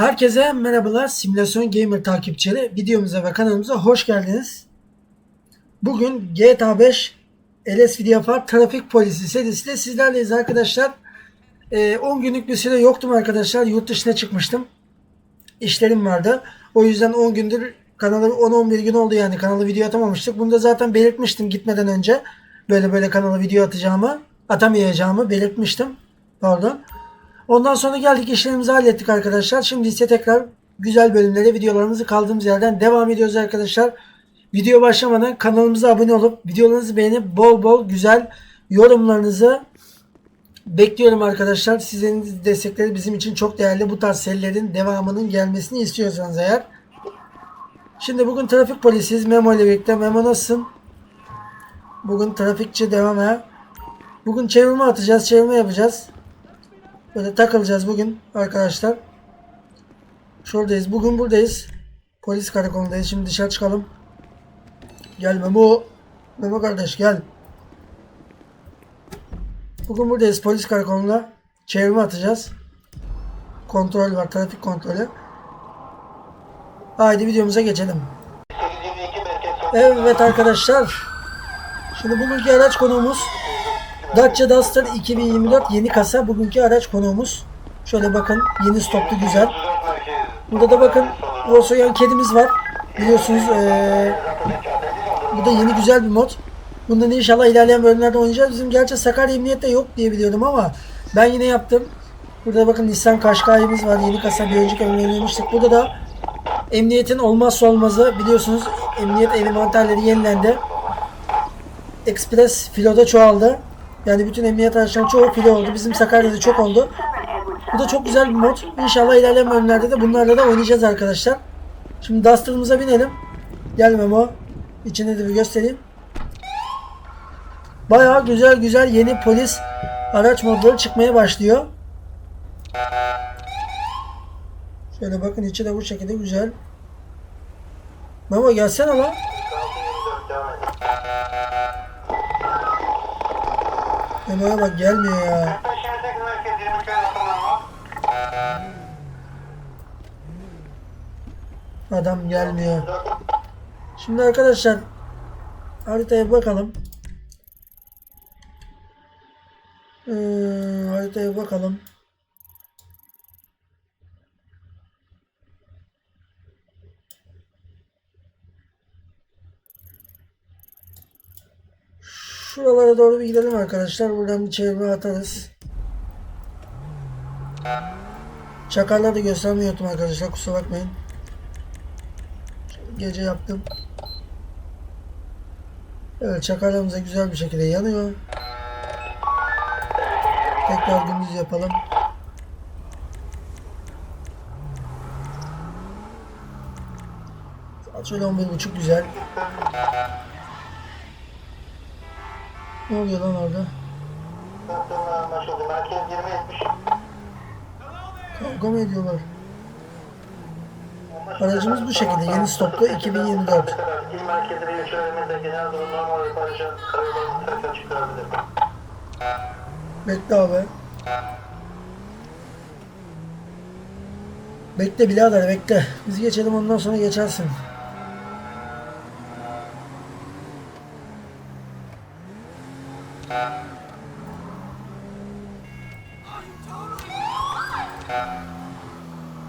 Herkese merhabalar Simülasyon Gamer takipçileri. Videomuza ve kanalımıza hoş geldiniz. Bugün GTA 5 LSPDFR Trafik Polisi serisiyle sizlerleyiz arkadaşlar. Ee, 10 günlük bir süre yoktum arkadaşlar. Yurt dışına çıkmıştım. İşlerim vardı. O yüzden 10 gündür kanalı 10-11 gün oldu yani kanalı video atamamıştık. Bunu da zaten belirtmiştim gitmeden önce. Böyle böyle kanala video atacağımı, atamayacağımı belirtmiştim. Pardon. Ondan sonra geldik işlerimizi hallettik arkadaşlar. Şimdi ise tekrar güzel bölümlere videolarımızı kaldığımız yerden devam ediyoruz arkadaşlar. Video başlamadan kanalımıza abone olup videolarınızı beğenip bol bol güzel yorumlarınızı bekliyorum arkadaşlar. Sizin destekleri bizim için çok değerli. Bu tarz serilerin devamının gelmesini istiyorsanız eğer. Şimdi bugün trafik polisiyiz. Memo ile birlikte. Memo nasılsın? Bugün trafikçi devam ha. Bugün çevirme atacağız. Çevirme yapacağız. Böyle takılacağız bugün arkadaşlar. Şuradayız. Bugün buradayız. Polis karakolundayız. Şimdi dışarı çıkalım. Gel Memo. Memo kardeş gel. Bugün buradayız polis karakolunda. Çevirme atacağız. Kontrol var. Trafik kontrolü. Haydi videomuza geçelim. Evet arkadaşlar. Şimdi bugünkü araç konuğumuz Dacia Duster 2024 yeni kasa bugünkü araç konuğumuz. Şöyle bakın yeni stoklu güzel. Burada da bakın Rosoyan kedimiz var. Biliyorsunuz eee, bu da yeni güzel bir mod. Bundan inşallah ilerleyen bölümlerde oynayacağız. Bizim gerçi Sakarya Emniyet'te yok diye biliyorum ama ben yine yaptım. Burada bakın Nissan Qashqai'miz var. Yeni kasa bir önceki oynamıştık. Burada da emniyetin olmazsa olmazı biliyorsunuz emniyet envanterleri yenilendi. Express filoda çoğaldı. Yani bütün emniyet araçlarının çoğu filo oldu. Bizim Sakarya'da çok oldu. Bu da çok güzel bir mod. İnşallah ilerleyen bölümlerde de bunlarla da oynayacağız arkadaşlar. Şimdi Duster'ımıza binelim. Gel Memo. İçini de bir göstereyim. Bayağı güzel güzel yeni polis araç modları çıkmaya başlıyor. Şöyle bakın içi de bu şekilde güzel. Memo gelsene lan. Memo'ya bak gelmiyor ya. Adam gelmiyor. Şimdi arkadaşlar haritaya bakalım. Ee, haritaya bakalım. Şuralara doğru bir gidelim arkadaşlar. Buradan bir çevirme atarız. Çakarları da göstermiyordum arkadaşlar. Kusura bakmayın. Gece yaptım. Evet çakarlarımız da güzel bir şekilde yanıyor. Tekrar gündüz yapalım. Şöyle 11.30 güzel. Ne oluyor lan orada? Anlaşıldı. Merkez 2070. Kavga mı ediyorlar? Aracımız bu şekilde. Yeni stoklu 2024. İl merkezine geçirilmede genel durum normal ve paylaşan karayollarını çıkarabilir. Bekle abi. Bekle birader bekle. Biz geçelim ondan sonra geçersin.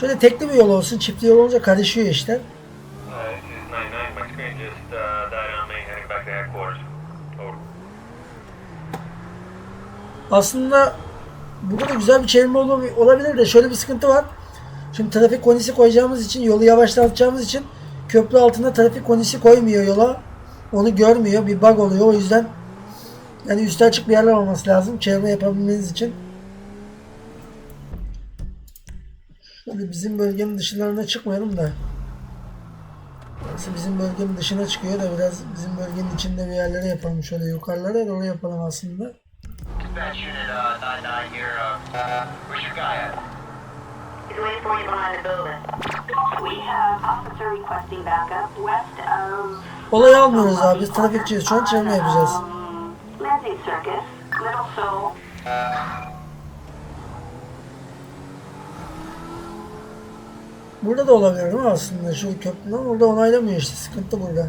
Şöyle tekli bir yol olsun. Çiftli yol olunca karışıyor işler. This is 99. My screen just died on me heading back to headquarters. Over. Aslında burada da güzel bir çevirme ol- olabilir de şöyle bir sıkıntı var. Şimdi trafik konisi koyacağımız için, yolu yavaşlatacağımız için köprü altında trafik konisi koymuyor yola. Onu görmüyor. Bir bug oluyor. O yüzden yani üstü açık bir yerler olması lazım çevirme yapabilmeniz için. Şöyle bizim bölgenin dışlarına çıkmayalım da. Burası bizim bölgenin dışına çıkıyor da biraz bizim bölgenin içinde bir yerlere yapalım. Şöyle yukarılara doğru yapalım aslında. Dispatch unit 99 here. Where's your guy at? He's waiting for you behind the building. We have officer requesting backup west of Olayı almıyoruz abi. Biz trafikçiyiz. Şu an çevirme yapacağız. Lindsay Circus, Little Soul. Burada da olabilir değil mi aslında? Şu köprüden orada onaylamıyor işte. Sıkıntı burada.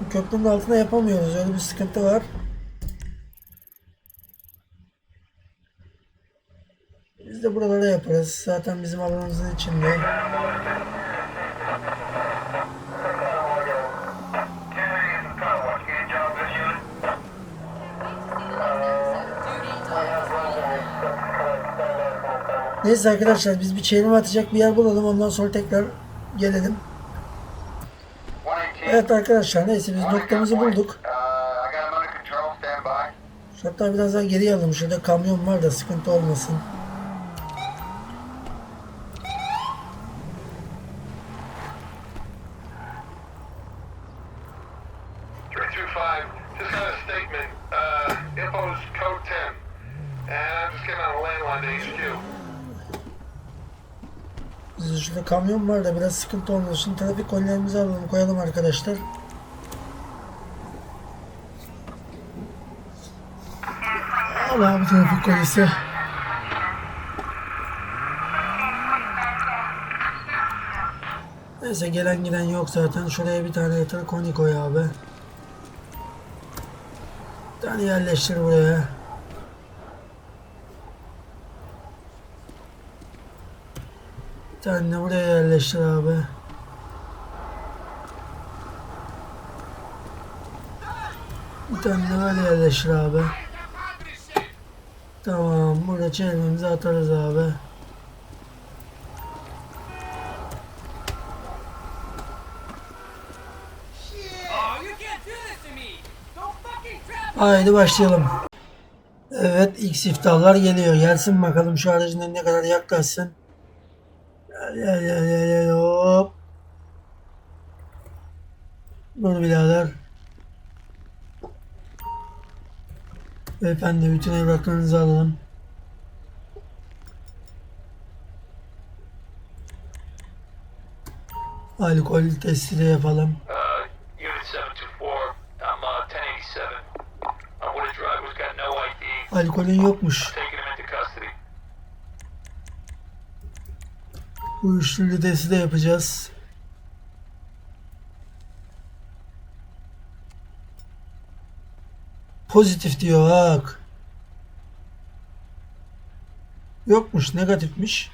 Bu köprünün altına yapamıyoruz. Öyle bir sıkıntı var. Biz de buralara yaparız. Zaten bizim alanımızın içinde. Neyse arkadaşlar biz bir çevirme atacak bir yer bulalım. Ondan sonra tekrar gelelim. 118. Evet arkadaşlar neyse biz noktamızı bulduk. Hatta biraz daha geri alalım. Şurada kamyon var da sıkıntı olmasın. Kamyon var da biraz sıkıntı olmasın. Trafik kollerimizi alalım koyalım arkadaşlar. Al abi trafik kolisi. Neyse gelen giden yok zaten. Şuraya bir tane yeter koni koy abi. Bir tane yerleştir buraya. Tane de buraya yerleştir abi. Bir tane de böyle yerleştir abi. Tamam burada çevirmemizi atarız abi. Haydi başlayalım. Evet ilk siftahlar geliyor. Gelsin bakalım şu aracın ne kadar yaklaşsın. Gel gel gel gel hop. Dur birader. Beyefendi bütün evraklarınızı alalım. Alkol testi de yapalım. Uh, Unit Uyuşturucu testi de yapacağız. Pozitif diyor bak. Yokmuş negatifmiş.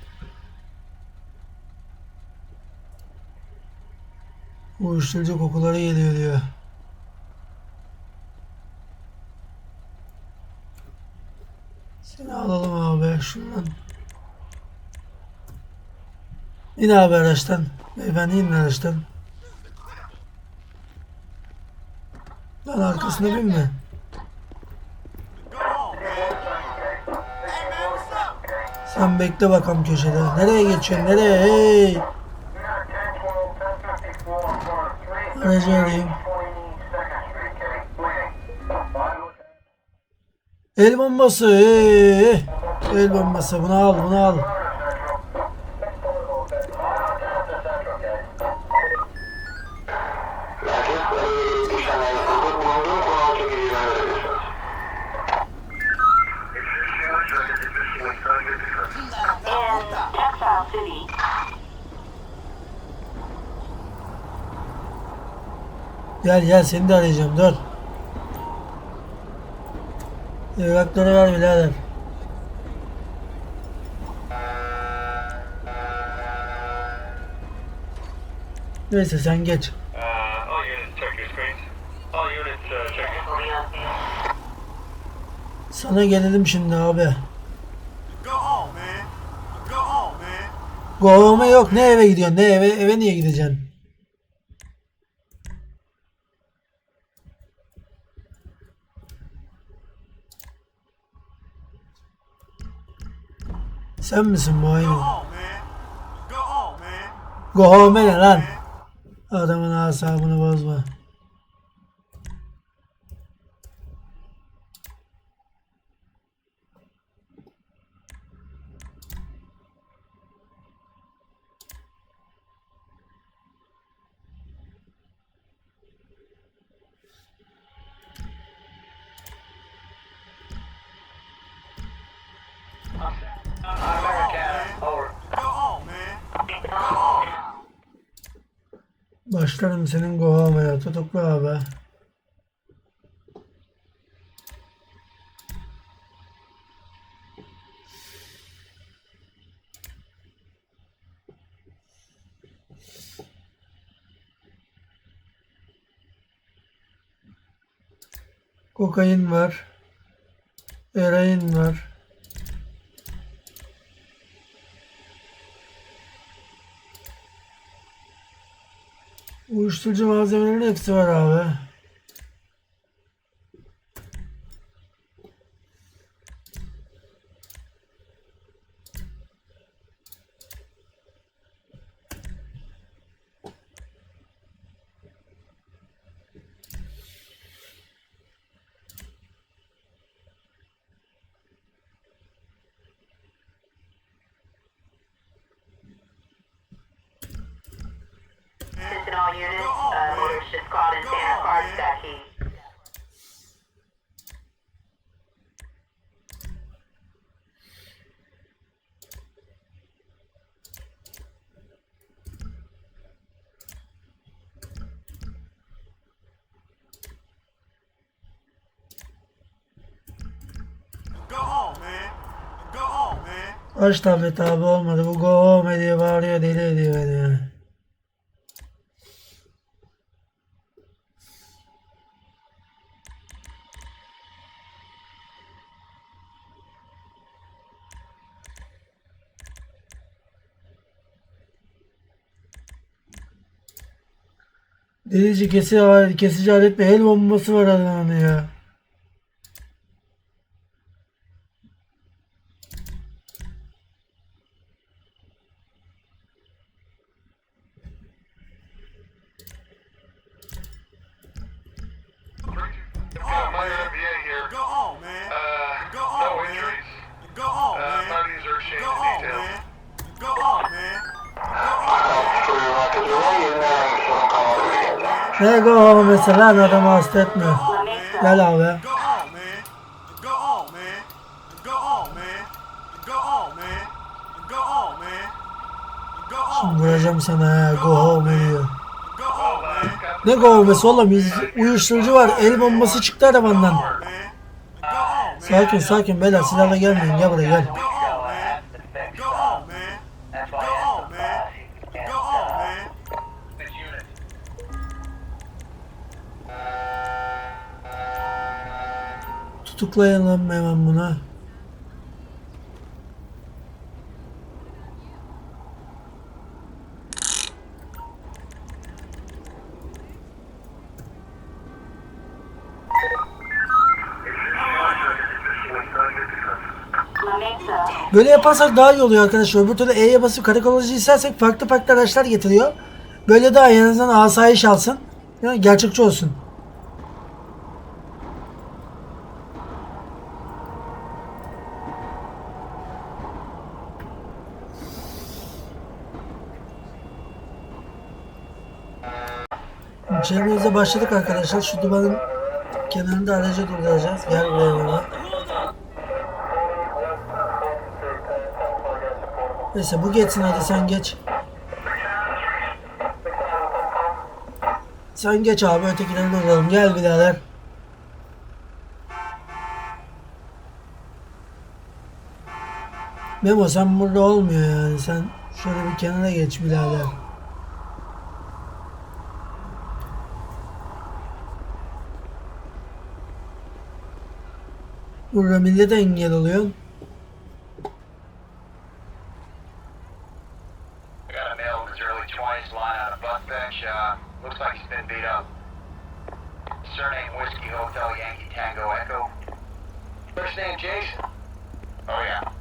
Uyuşturucu kokuları geliyor diyor. Seni alalım abi şuradan. İn abi araçtan. Beyefendi inin araçtan. Lan arkasına binme. Sen bekle bakalım köşede. Nereye geçiyorsun? Nereye? Hey! Aracı arayayım. El bombası. Hey! El bombası. Bunu al, bunu al. Gel gel seni de arayacağım dur. Evrakları ver birader. Neyse sen geç. Uh, all units, check your screens. All units, uh, check your Sana gelelim şimdi abi. Go on, man! Go on, man! Go home'a yok. Ne eve gidiyorsun? Ne eve? Eve niye gideceksin? Sen misin bu man! Go home ne lan? Adamın asabını bozma. Senin gohamaya tutuklu abi. Kokain var. Eroin var. Uyuşturucu malzemelerin hepsi var abi. All units, Go on, man. Go on, man. Aç tablet abi olmadı. Bu go home diye bağırıyor deli ediyor beni Delici kesici, kesici alet ve el bombası var adamın ya. Go on, man. Go on, man. Go on, Vuracağım sana ha go home diyor. Ne go home'si oğlum uyuşturucu var el bombası çıktı arabandan. Sakin sakin beyler silahla gelmeyin gel buraya gel. Tutuklayalım hemen buna. Böyle yaparsak daha iyi oluyor arkadaşlar. Öbür türlü E'ye basıp karakolacı istersek farklı farklı araçlar getiriyor. Böyle daha en azından asayiş alsın. Yani gerçekçi olsun. İçerimize başladık arkadaşlar. Şu dumanın kenarında aracı durduracağız. Gel buraya doğru. Neyse bu geçsin hadi sen geç. Sen geç abi ötekilerini alalım. Gel birader. Memo sen burada olmuyor yani. Sen şöyle bir kenara geç birader. He's been beat up. Surname Whiskey Hotel Yankee Tango Echo. First name Jason. Oh yeah.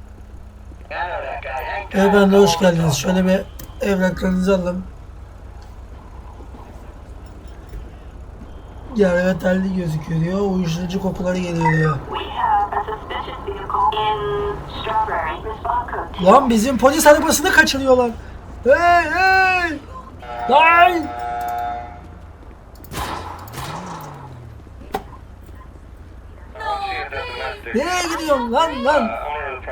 Beyefendi hoş geldiniz. Şöyle bir evraklarınızı alın. Yer ve gözüküyor diyor. Uyuşturucu kokuları geliyor diyor. Lan bizim polis arabasını kaçırıyorlar. Hey hey! Lan! Nereye gidiyorsun lan lan? Uh,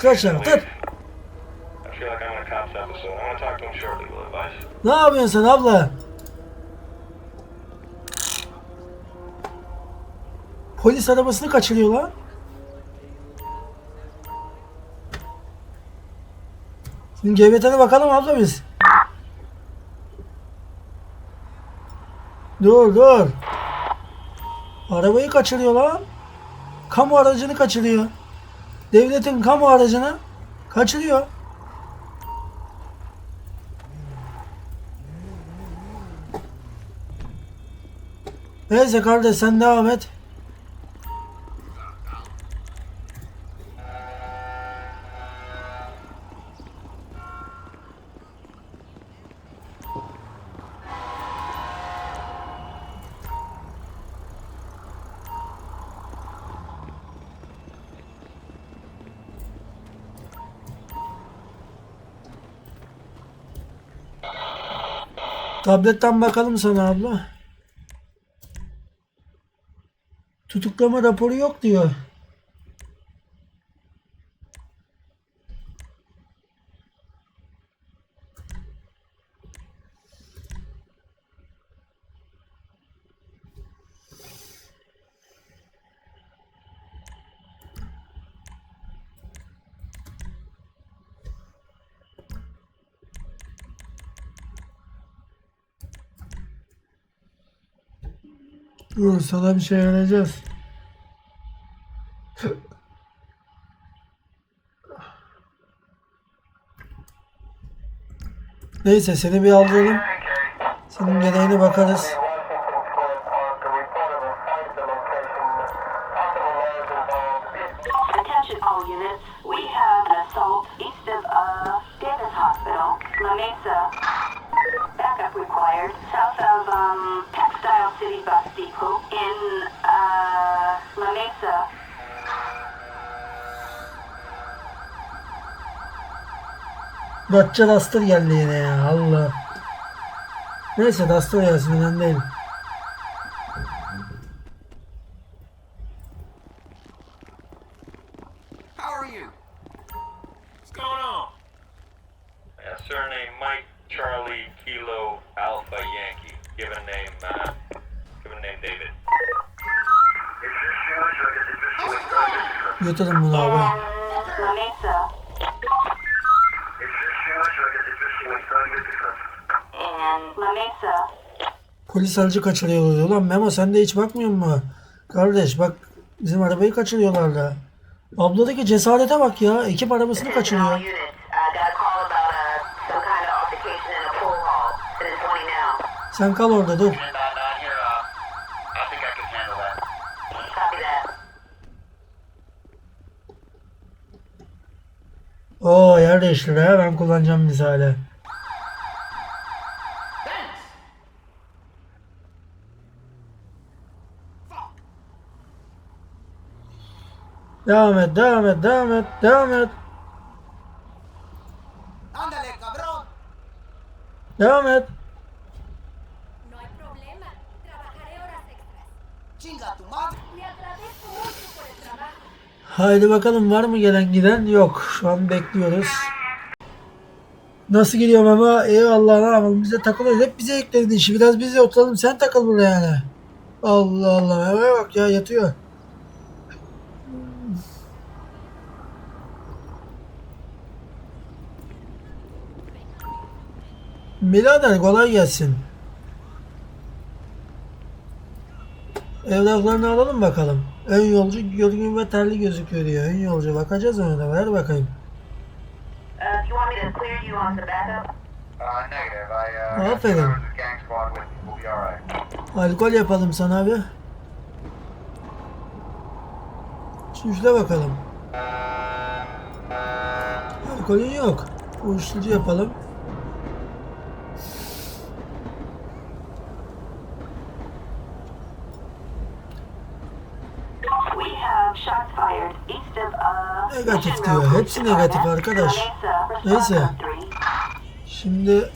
trespassing and Tut. Ne yapıyorsun sen abla? Polis arabasını kaçırıyor lan. GBT'ne bakalım abla biz. Dur dur. Arabayı kaçırıyor lan. Kamu aracını kaçırıyor. Devletin kamu aracını kaçırıyor. Neyse kardeş sen devam et. Tabletten bakalım sana abla. Tutuklama raporu yok diyor. Dur sana bir şey öğreneceğiz. Neyse seni bir aldıralım. Senin gereğine bakarız. Mesa. Datça Duster geldi yine ya Allah. Neyse Duster gelsin önemli değil. Polis aracı kaçırıyorlar. Ulan Memo sen de hiç bakmıyor mu? Kardeş bak bizim arabayı kaçırıyorlar da. Abladaki cesarete bak ya. Ekip arabasını kaçırıyor. units. Got a call about some kind of altercation in a pool hall. It's 20 now. Sen kal orada dur. Oo yer değiştir ha. Ben kullanacağım misale. Devam et, devam et, devam et, devam et, Ándale, cabrón. devam et. No hay problema. Trabajaré horas extras. Chinga tu madre. Le agradezco mucho por el trabajo. Haydi bakalım var mı gelen giden? Yok. Şu an bekliyoruz. Nasıl gidiyor ama eyvallah ne yapalım bize takılıyoruz. Hep bize ekledin işi. Biraz biz de oturalım sen takıl buraya yani. Allah Allah. Eve bak ya yatıyor. Birader kolay gelsin. Evraklarını alalım bakalım. Ön yolcu yorgun ve terli gözüküyor diyor. Ön yolcu bakacağız ona da ver bakayım. Uh? Uh, negative. I uh, Aferin. Alkol yapalım sana bir. Süfle bakalım. Alkolün yok. Uyuşturucu yapalım. Negatif diyor. Hepsi negatif arkadaş. Neyse. Şimdi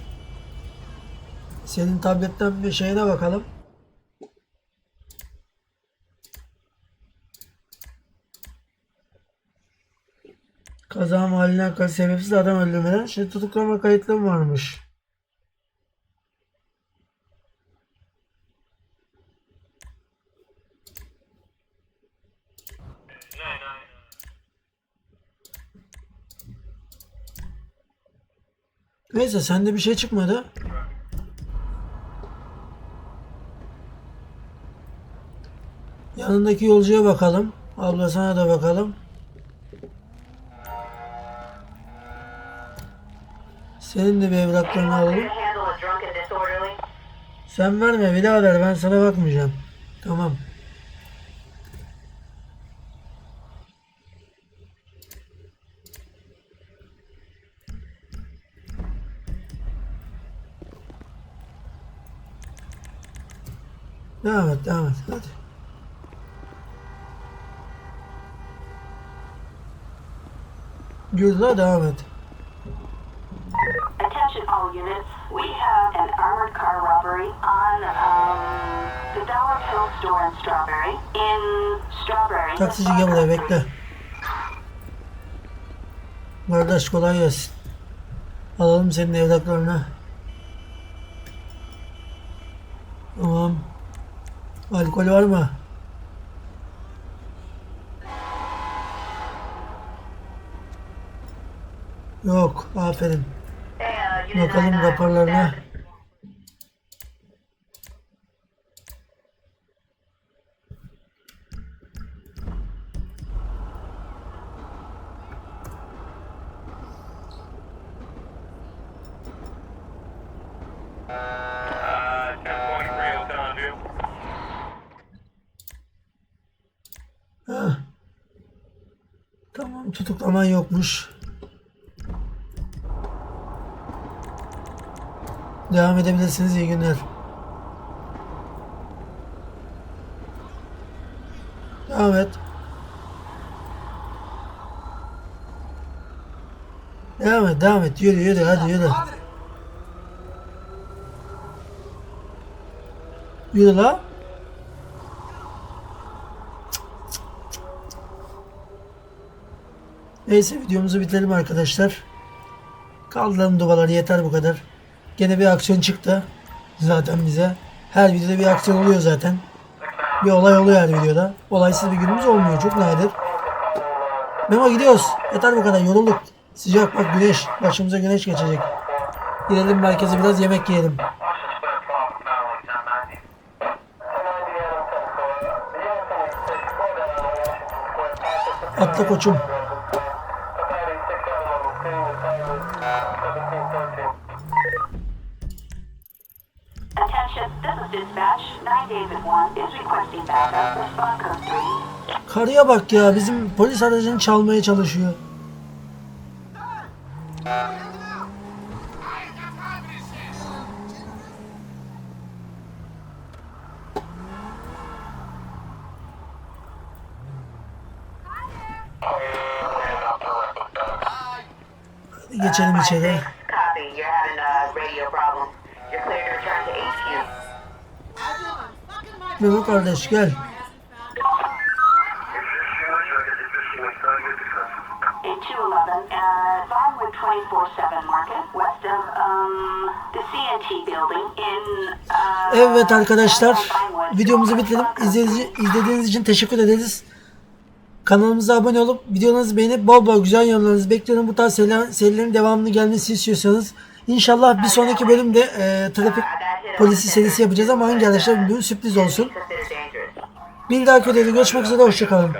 senin tabletten bir şeyine bakalım. Kaza mahalline sebepsiz adam öldürmeden şimdi tutuklama kayıtlı mı varmış? Neyse sende bir şey çıkmadı. Yanındaki yolcuya bakalım. Abla sana da bakalım. Senin de bir evraklarını alalım. Sen verme birader ben sana bakmayacağım. Tamam. Devam et, devam et. Hadi. La, devam et. Attention all units. We have an armored car robbery on um, the Dollar Pill store in Strawberry. In Strawberry. Taksici gel buraya bekle. Kardeş kolay gelsin. Alalım senin evraklarını. Tamam. Alkol var mı? Yok. Aferin. Unit Bakalım 99, raporlarına. Tutuklaman yokmuş. Devam edebilirsiniz. İyi günler. Devam et. Devam et, devam et. Yürü, yürü, hadi yürü. Yürü la. Neyse videomuzu bitirelim arkadaşlar. Kaldıralım duvarları yeter bu kadar. Gene bir aksiyon çıktı. Zaten bize. Her videoda bir aksiyon oluyor zaten. Bir olay oluyor her videoda. Olaysız bir günümüz olmuyor. Çok nadir. Memo gidiyoruz. Yeter bu kadar. Yorulduk. Sıcak bak güneş. Başımıza güneş geçecek. Gidelim merkeze biraz yemek yiyelim. Atla koçum. Karıya bak ya. Bizim polis aracını çalmaya çalışıyor. Hadi geçelim içeri. Building in, uh... Evet arkadaşlar videomuzu bitirelim. İzlediğiniz, izlediğiniz için teşekkür ederiz. Kanalımıza abone olup videolarınızı beğenip bol bol güzel yorumlarınızı bekliyorum. Bu tarz seriler- serilerin devamını gelmesini istiyorsanız. İnşallah bir sonraki bölümde e, trafik polisi serisi yapacağız ama hangi arkadaşlar bilmiyorum sürpriz olsun. Bir dahaki videoda görüşmek üzere hoşçakalın.